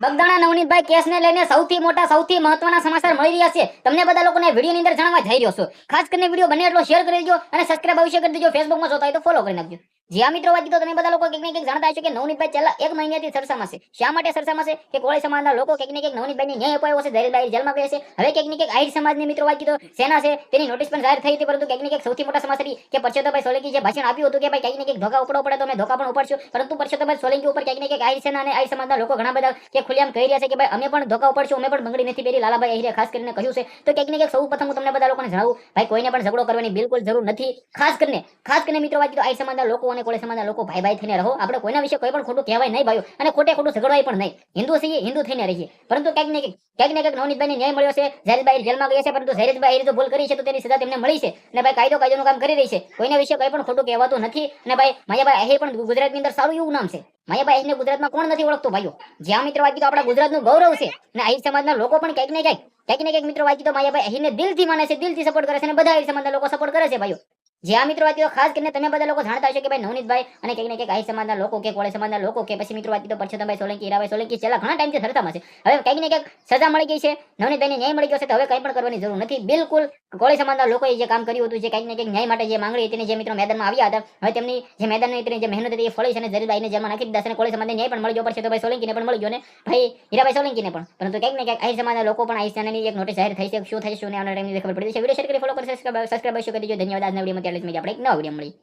બગદાણા નવનીતભાઈ કેસને લઈને સૌથી મોટા, સૌથી મહત્વના સમાચાર મળી રહ્યા છે. તમને બધા લોકોને વિડીયોની અંદર જાણવા જઈ રહ્યો છું. ખાસ કરીને વીડિયો બને એટલો શેર કરી દેજો અને સબસ્ક્રાઇબ અવશ્ય કરી દેજો. ફેસબુકમાં જોતા હોય તો ફોલો કરી નાખજો. જ્યાં મિત્રો વાત તો તમે બધા લોકો કંઈક ને કંઈક જાણતા હશો કે નવનીતભાઈ છેલ્લા એક મહિનાથી સરસામાં છે. શા માટે સરસામાં છે? કે કોળી સમાજના લોકો કંઈક ને કંઈક નવનીતભાઈને ન્યાય અપાયો છે ધૈર્યભાઈ જેલમાં ગયા છે. હવે કંઈક ને કંઈક આહિર સમાજની મિત્રો વાત કીધો સેના છે, તેની નોટિસ પણ જાહેર થઈ હતી, પરંતુ કંઈક ને કંઈક સૌથી મોટા સમાચાર કે પરસોત્તમભાઈ સોલંકી જે ભાષણ આપ્યું હતું કે ભાઈ કંઈક ને કંઈક ધોકા ઉપડો પડે તો અમે ધોકા પણ ઉપડશું, પરંતુ પરસોત્તમભાઈ સોલંકી ઉપર કંઈક ને કંઈક આહિર સેના અને આહિર સમાજના લોકો ઘણા બધા કે ખુલ્લેઆમ કહી રહ્યા છે કે ભાઈ, અમે પણ ધોકા ઉપડશું, અમે પણ બંગડી નથી પહેરી. લાલાભાઈ આહિરે ખાસ કરીને કહ્યું છે. તો કંઈક ને કંઈક સૌ પ્રથમ હું તમને બધા લોકોને જણાવું, ભાઈ કોઈને પણ ઝઘડો કરવાની બિલકુલ જરૂર નથી. ખાસ કરીને ખાસ કરીને મિત્રો વાત કીધો આહિર સમાજના લોકો અને કોળી સમાજના લોકો ભાઈ ભાઈ થઈને રહો. આપણે કોઈના વિશે કોઈ પણ ખોટું કહેવાય નહીં ભાઈઓ. અને ખોટે ખોટું ઝઘડવાય પણ નહીં. હિન્દુ છીએ હિન્દુ થઈને રહીએ. પરંતુ કંઈક ને કંઈક ને કંઈક નવનીતભાઈને ન્યાય મળ્યો છે. ઝૈરતભાઈ જેલમાં ગયા છે, પરંતુ ઝૈરતભાઈ જો ભૂલ કરી છે, તો તેની સજા તેમને મળી છે. અને ભાઈ કાયદો કાયદોનું કામ કરી રહી છે. કોઈના વિશે કંઈ પણ ખોટું કહેવાતું નથી. અને ભાઈ માયાભાઈ આહિર પણ ગુજરાતની અંદર સારું એવું નામ છે. માયાભાઈ આહિરને ગુજરાતમાં કોણ નથી ઓળખતું ભાઈઓ? જ્યાં મિત્રો વાંચી તો આપણા ગુજરાતનું ગૌરવ છે. અને આહિર સમાજના લોકો પણ કંઈક ને કંઈક કંઈક ને કંઈક મિત્રો વાંચી તો માયાભાઈ આહિરને દિલથી માને છે, દિલથી સપોર્ટ કરે છે અને બધા આહિર સમાજના લોકો સપોર્ટ કરે છે ભાઈઓ. જ્યાં મિત્રો વાત ખાસ કરીને તમે બધા લોકો જાણતા હશો કે ભાઈ નવનીતભાઈ અને કંઈક ને કંઈક આહી સમાજના લોકો કે કોળે સમાજના લોકો કે પછી મિત્રો વાત તો પરસોત્તમભાઈ સોલંકી, હીરાભાઈ સોલંકી છેલ્લા ઘણા ટાઈમથી ધરતામાં છે. હવે કંઈક ને કંઈક સજા મળી ગઈ છે, નવનીતભાઈને ન્યાય મળી ગયો છે તો હવે કંઈ પણ કરવાની જરૂર નથી. બિલકુલ કોળી સમાજના લોકોએ જે કામ કર્યું હતું, જે કંઈક ને કંઈક ન્યાય માટે જે માંગણી હતી જે મિત્રો મેદાનમાં આવ્યા હતા, હવે તેમની જે મેદાનની તેની જે મહેનત હતી એ ફળી છે અને જરીભાઈને જેમાં નાખી દીધા છે અને સમાજને ન્યાય પણ મળી ગયો પડશે તો ભાઈ સોલંકીને પણ મળી ગયો ને ભાઈ હીરાભાઈ સોલંકીને પણ. પરંતુ કંઈક ને કંઈક આહી સમાજના લોકો પણ આહી સેનાની એક નોટિસ જાહેર થઈ છે, શું થશે શું ને આવનાર ટાઈમની ખબર પડી છે. વીડિયો શેર કરી ફોલો કરશે સબસ્ક્રાઇબ કરી ધન્યવાદ. આજના ત્યારે જ આપણે એક નવા વીડિયો મળી